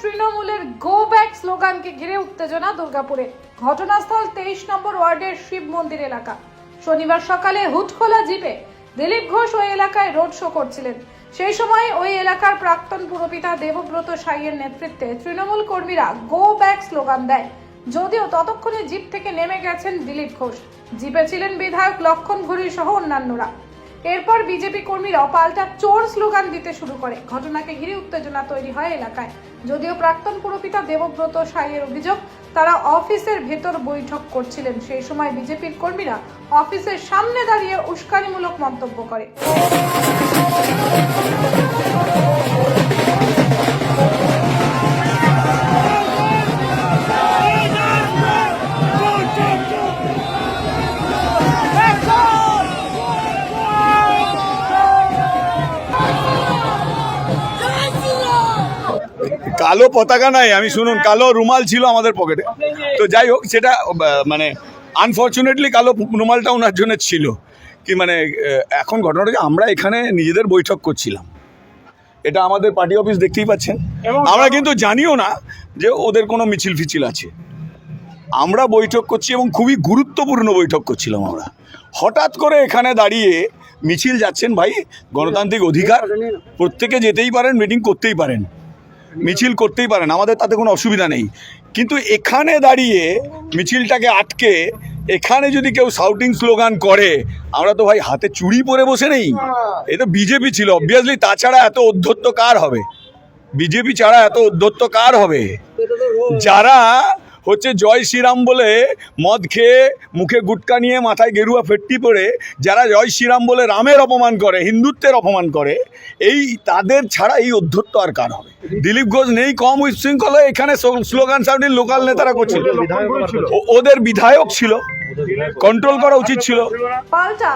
তৃণমূলের go back স্লোগানকে ঘিরে উত্তেজনা দুর্গাপুরে। ঘটনাস্থল তেইশ নম্বর ওয়ার্ডের শিব মন্দির এলাকা। শনিবার সকালে হুটখোলা জিপে দিলীপ ঘোষ ওই এলাকায় রোড শো করছিলেন। সেই সময় ওই এলাকার প্রাক্তন পুরপিতা দেবব্রত সাইয়ের নেতৃত্বে তৃণমূল কর্মীরা গো ব্যাক স্লোগান দেয়। যদিও ততক্ষণে জিপ থেকে নেমে গেছেন দিলীপ ঘোষ। জিপে ছিলেন বিধায়ক লক্ষণ ঘুরি সহ অন্যান্যরা। এরপর বিজেপি কর্মীরা পাল্টা চোর স্লোগান দিতে শুরু করে। ঘটনাকে ঘিরে উত্তেজনা তৈরি হয় এলাকায়। যদিও প্রাক্তন পুরপিতা দেবব্রত সাইয়ের অভিযোগ, তারা অফিসের ভেতর বৈঠক করছিলেন। সেই সময় বিজেপির কর্মীরা অফিসের সামনে দাঁড়িয়ে উস্কানিমূলক মন্তব্য করে। কালো পতাকা নাই আমি শুনুন কালো রুমাল ছিল আমাদের পকেটে তো যাই হোক সেটা মানে আনফর্চুনেটলি কালো রুমালটা ওনার জন্য ছিল। কি মানে এখন ঘটনাটা কি আমরা এখানে নিজেদের বৈঠক করছিলাম। এটা আমাদের পার্টি অফিস দেখতেই পাচ্ছেন। আমরা কিন্তু জানিও না যে ওদের কোনো মিছিল ফিছিল আছে। আমরা বৈঠক করছি এবং খুবই গুরুত্বপূর্ণ বৈঠক করছিলাম আমরা। হঠাৎ করে এখানে দাঁড়িয়ে মিছিল যাচ্ছেন ভাই গণতান্ত্রিক অধিকার। প্রত্যেকে যেতেই পারেন মিটিং করতেই পারেন। মিছিল করতেই পারেন আমাদের তাতে কোনো অসুবিধা নেই। কিন্তু এখানে দাঁড়িয়ে মিছিলটাকে আটকে এখানে যদি কেউ সাউটিং স্লোগান করে আমরা তো ভাই হাতে চুড়ি পরে বসে নেই। এ তো বিজেপি ছিল অবভিয়াসলি তাছাড়া এত অধ্যত্ত কার হবে? বিজেপি ছাড়া এত অধ্যত্ত কার হবে? যারা হচ্ছে জয় শ্রীরাম বলে মদ খেয়ে মুখে গুটকা নিয়ে মাথায় গেরুয়া ফেটটি পরে যারা জয় শ্রীরাম বলে রামের অপমান করে, হিন্দুত্বের অপমান করে, এই তাদের ছাড়া এই অধ্যত্ত আর কার হবে? দিলীপ ঘোষ নেই, কম উচ্ছৃঙ্খলা এখানে স্লোগান সাউন্ডিং লোকাল নেতারা করছিল। ওদের বিধায়ক ছিল কন্ট্রোল করা উচিত ছিল। পাল্টা,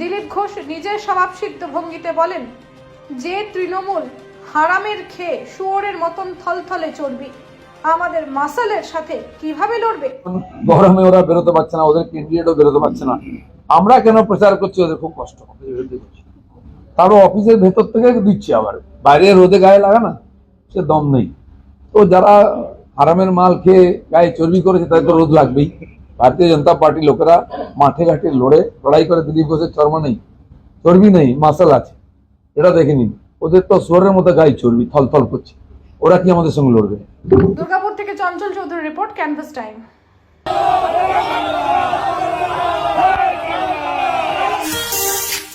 দিলীপ ঘোষ নিজের স্বভাবসিদ্ধ ভঙ্গিতে বলেন, যে তৃণমূল হারামের খেয়ে শুয়োরের মতন থলথলে চর্বি আমাদের মাসালের সাথে কীভাবে লড়বে? গরমে ওরা বেরোতে পারছে না, ওদের ক্যান্ডিডেটও বেরোতে পারছে না। আমরা কেন প্রচার করছি? ওদের খুব কষ্ট। তারও অফিসের ভেতর থেকে দিচ্ছি আবার। বাইরে রোদে গায়ে লাগা না, সে দম নেই। তো যারা আরামের মাল খেয়ে গায়ে চর্বি করেছে, তাদের তো রোদ লাগবেই। ভারতীয় জনতা পার্টির লোকেরা মাঠে ঘাটে লড়ে, লড়াই করে দিলীপ ঘোষের চর্ম নেই, চর্বি নেই, মাসাল আছে। এটা দেখে নিন। ওদের তো সোরের মতো গায়ে চর্বি, থলথল করছে। ওরা কি আমাদের সঙ্গে লড়বে? দুর্গাপুর থেকে Chanchal Chowdhury report canvas time.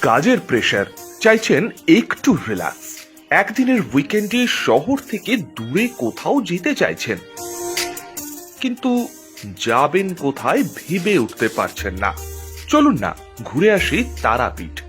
কাজের প্রেশার চাইছেন একটু রিল্যাক্স একদিনের উইকেন্ডে শহর থেকে দূরে কোথাও যেতে চাইছেন। কিন্তু যাবেন কোথায় ভেবে উঠতে পারছেন না। চলুন না ঘুরে আসি তারাপীঠ।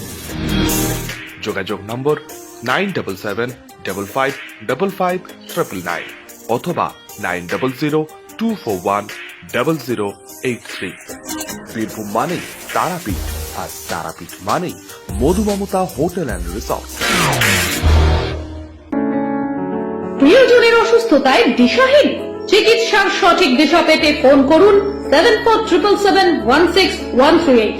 যোগাযোগ number nine double seven double five double five triple nine অথবা nine double zero two four one double zero eight three Birbhum মানেই তারাপীঠ, আর তারাপীঠ মানেই মধুমমতা হোটেল অ্যান্ড রিসর্ট। প্রিয়জনের অসুস্থতায় দিশাহীন। চিকিৎসার সঠিক দিশা পেতে ফোন করুন seven four triple seven one six one three eight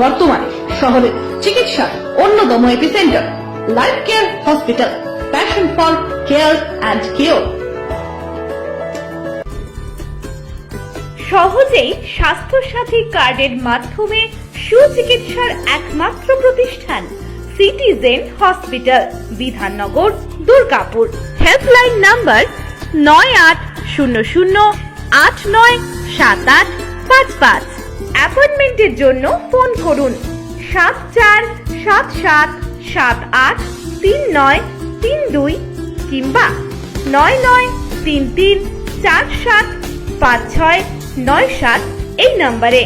বর্তমানে শহরের চিকিৎসা অন্যতম epicentre, life care hospital, passion for care and cure. সহজেই স্বাস্থ্যসাথী কার্ডের মাধ্যমে সুচিকিৎসার একমাত্র প্রতিষ্ঠান citizen hospital, Bidhannagar, Durgapur. Helpline number নয় আট শূন্য শূন্য আট নয় সাত আট পাঁচ পাঁচ। অ্যাপয়েন্টমেন্টের জন্য ফোন করুন সাত চার সাত সাত সাত আট তিন নয় তিন দুই কিংবা নয় নয় তিন তিন চার সাত পাঁচ ছয় নয় সাত এই নম্বরে।